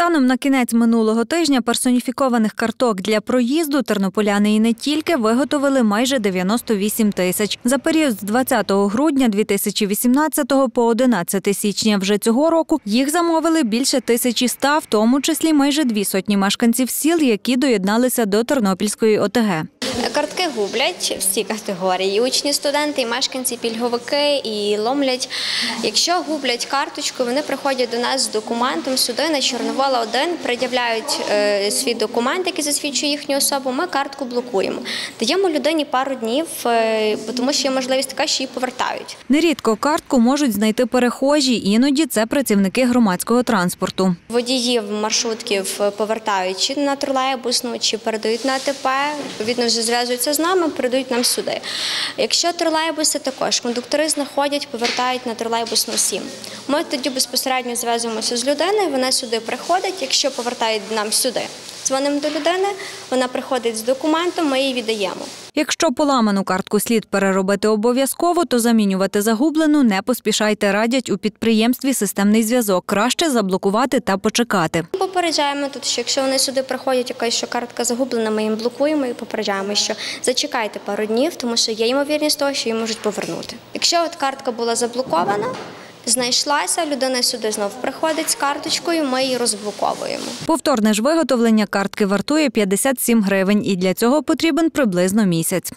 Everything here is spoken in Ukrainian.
Станом на кінець минулого тижня персоніфікованих карток для проїзду тернополяни і не тільки виготовили майже 98 тисяч. За період з 20 грудня 2018 по 11 січня вже цього року їх замовили більше тисячі ста, в тому числі майже дві сотні мешканців сіл, які доєдналися до Тернопільської ОТГ. Картки гублять всі категорії. І учні, студенти, і мешканці, пільговики, і ломлять. Якщо гублять карточку, вони приходять до нас з документом сюди на Чорновола 1, пред'являють е, свій документ, який засвідчує їхню особу. Ми картку блокуємо. Даємо людині пару днів, е, тому що є можливість така, що її повертають. Нерідко картку можуть знайти перехожі, іноді це працівники громадського транспорту. Водіїв маршрутків повертають чи на тролейбусну, чи передають на АТП. Відповідно, вже зв'язуються з нами, передають нам сюди. Якщо тролейбуси також кондуктори знаходять, повертають на тролейбусну 7. Ми тоді безпосередньо зв'язуємося з людиною, вона сюди приходить. Якщо повертають нам сюди, дзвонимо до людини, вона приходить з документом, ми її віддаємо. Якщо поламану картку слід переробити обов'язково, то замінювати загублену не поспішайте, радять у підприємстві системний зв'язок. Краще заблокувати та почекати. Попереджаємо тут, що якщо вони сюди приходять, якась що картка загублена, ми їм блокуємо і попереджаємо, що зачекайте пару днів, тому що є ймовірність того, що її можуть повернути. Якщо от картка була заблокована, знайшлася, людина сюди знов приходить з карточкою, ми її розблоковуємо. Повторне ж виготовлення картки вартує 57 гривень, і для цього потрібен приблизно місяць.